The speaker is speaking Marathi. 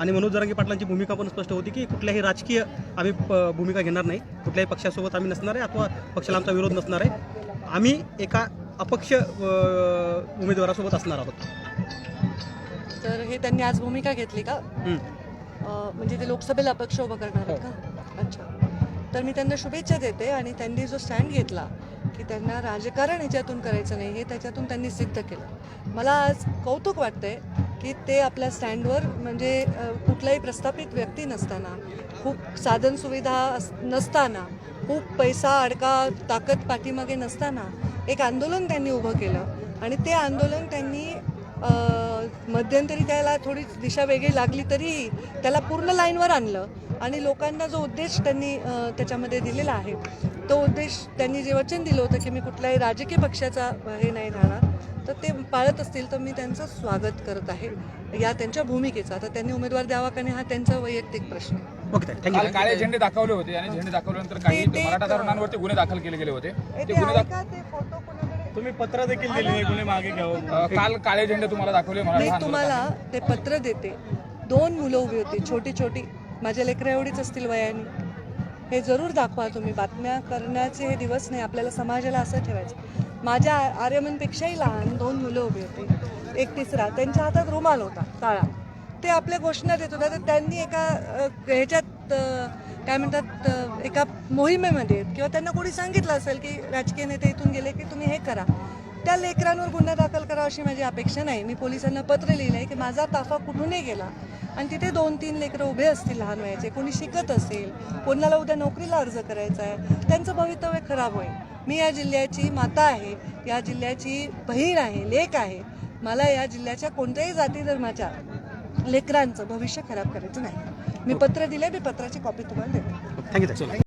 आणि मनोज जरांगे पाटलांची भूमिका पण स्पष्ट होती की कुठल्याही राजकीय आम्ही भूमिका घेणार नाही. कुठल्याही पक्षासोबत आम्ही नसणार आहे अथवा पक्षाला आमचा विरोध नसणार आहे. आम्ही एका अपक्ष उमेदवारासोबत असणार आहोत. तर हे त्यांनी आज भूमिका घेतली का? हं. म्हणजे ते लोकसभेला अपक्ष उभं करणार आहेत का? अच्छा. तर मी त्यांना शुभेच्छा देते आणि त्यांनी जो स्टँड घेतला की त्यांना राजकारण ह्याच्यातून करायचं नाही हे त्याच्यातून त्यांनी सिद्ध केलं. मला आज कौतुक वाटतंय की ते आपल्या स्टँडवर म्हणजे कुठलाही प्रस्थापित व्यक्ती नसताना खूप साधनसुविधा अस- नसताना खूप पैसा अडका ताकद पाठीमागे नसताना एक आंदोलन त्यांनी उभं केलं. आणि ते आंदोलन त्यांनी मध्यंतरी त्याला थोडी दिशा वेगळी लागली तरी त्याला पूर्ण लाईनवर आणलं. आणि लोकांना जो उद्देश त्यांनी त्याच्यामध्ये दिलेला आहे तो उद्देश त्यांनी जे वचन दिलं होतं की मी कुठल्याही राजकीय पक्षाचा हे नाही राहणार तर ते पाळत असतील तर मी त्यांचं स्वागत करत आहे. या त्यांच्या भूमिकेचा. आता त्यांनी उमेदवार द्यावा का नाही हा त्यांचा वैयक्तिक प्रश्न आहे. ओके काल काळे झेंडे दाखवले होते आणि झेंडे दाखवल्यानंतर काही ते- ते- मराठा तरुणांवरती गुन्हे दाखल केले गेले होते. ए, ते ते गुन्हे दाख- ऐका, ते फोटो कोणाकडे? तुम्ही पत्र देखील दिले नाही गुन्हे मागे घ्यावं अ, काल काळे झेंडे तुम्हाला दाखवले मी मराठा तुम्हाला ते पत्र देते. दोन मुलं उभी होती छोटी छोटी. माझ्या लेकरा एवढीच असतील वयाने. हे जरूर दाखवा तुम्ही. बातम्या करण्याचे हे दिवस नाही आपल्याला समाजाला असं ठेवायचं. माझ्या आर्यमनपेक्षाही लहान दोन मुलं उभी होती एक तिसरा. त्यांच्या हातात रुमाल होता काळा. ते आपल्या घोषणा देत होत्या तर त्यांनी एका ह्याच्यात काय म्हणतात एका मोहिमेमध्ये किंवा त्यांना कोणी सांगितलं असेल की राजकीय नेते इथून गेले की तुम्ही हे करा. त्या लेकरांवर गुन्हा दाखल करा अशी माझी अपेक्षा नाही. मी पोलिसांना पत्र लिहिलं आहे की माझा ताफा कुठूनही गेला. आणि तिथे दोन तीन लेकरं उभे असतील लहान वयाचे कोणी शिकत असेल कोणाला उद्या नोकरीला अर्ज करायचा आहे त्यांचं भवितव्य खराब होईल. मी या जिल्ह्याची माता आहे या जिल्ह्याची बहीण आहे लेक आहे. मला या जिल्ह्याच्या कोणत्याही जाती धर्माच्या लेकरांचं भविष्य खराब करायचं नाही. मी पत्र दिले मी पत्राची कॉपी तुम्हाला देते. थँक्यू